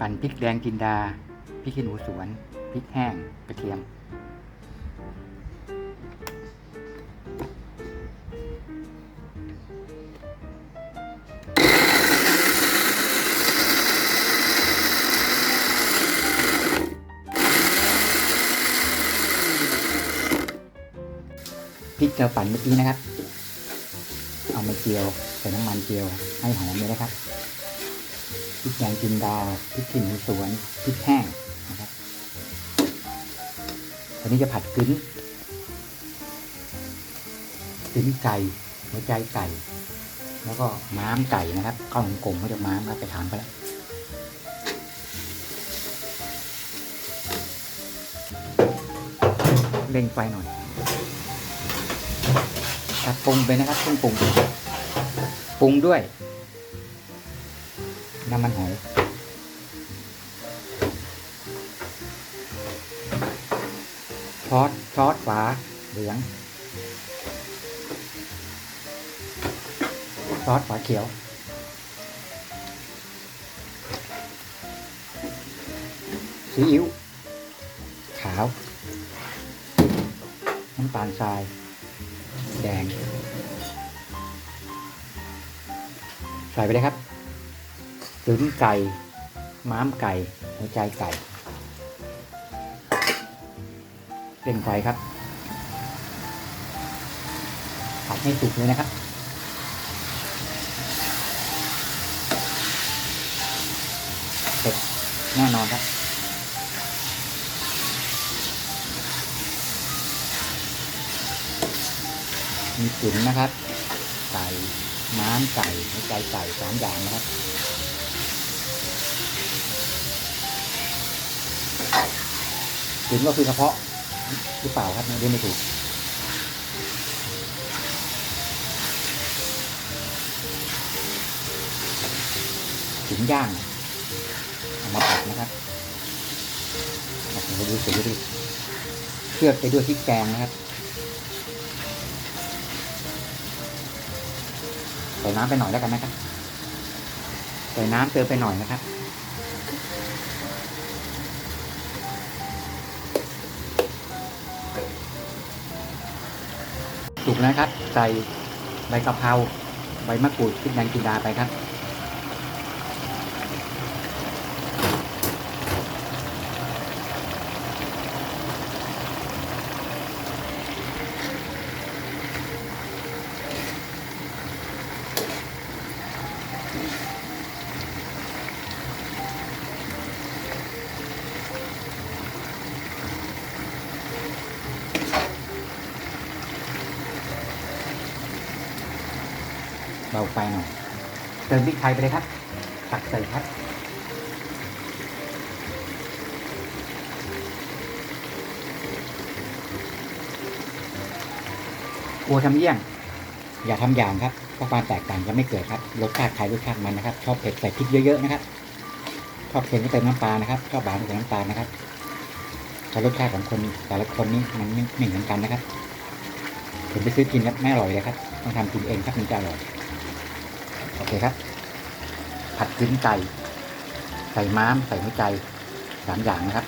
ปั่นพริกแดงจินดา พริกขี้หนูสวน พริกแห้ง กระเทียม พริกเราปั่นเมื่อกี้นะครับ เอามาเจียวใส่น้ำมันเจียวให้หอมเลยนะครับ ริกแดงจินดาพริกขี้หนูสวนพริกแห้งนะครับอันนี้จะผัดกึ้นกึ้นไก่หัวใจไก่ แล้วก็ม้ามไก่นะครับข้าวหงกลมเขาจะม้ามครับไปถามไปแล้วเร่งไฟหน่อยตัดปรุงไปนะครับเครื่องปรุงปรุงด้วย น้ำมันหอยซอสซอสฝาเหลืองซอสฝาเขียว ซีอิ๊วขาว น้ำตาลทราย แดง ใส่ไปเลยครับ ตุ๋นไก่ ม้ามไก่ หัวใจไก่เร่งไฟครับผัดให้สุกเลยนะครับ เสร็จแน่นอนครับมีตุ๋นนะครับ ไก่น้ำไก่หัวใจไก่สามอย่างนะครับ ตุ๋นก็คือกระเพาะหรือเปล่าครับเรียกไม่ถูกตุ๋นย่างเอามาผัดนะครับโอ้โหดูสิดูดิเคลือบไปด้วยพริกแกงนะครับใส่น้ำไปหน่อยแล้วกันนะครับใส่น้ำเติมไปหน่อยนะครับ สุกแล้วนะครับ ใส่ใบกะเพราใบมะกรูดพริกแดงจินดาไปครับ เบาไฟหน่อยเติมพริกไทยไปเลยครับ ตักใส่ครับ กลัวทำเยี่ยง อย่าทำอย่างครับเพราะความแตกต่างจะไม่เกิดครับ รสชาติใครรสชาติมันนะครับ ชอบเผ็ดใส่พริกเยอะๆนะครับ ชอบเค็มก็เติมน้ำปลานะครับ ชอบหวานก็เติมน้ำตาลนะครับแต่รสชาติของคนแต่ละคนนี่มันไม่ไม่เหมือนกันนะครับ ผมไปซื้อกินแล้วไม่อร่อยเลยครับ ต้องทำกินเองครับมันจะอร่อย โอเคครับ ผัดกึ้นไก่ ใส่ม้าม ใส่หัวใจสามอย่างนะครับ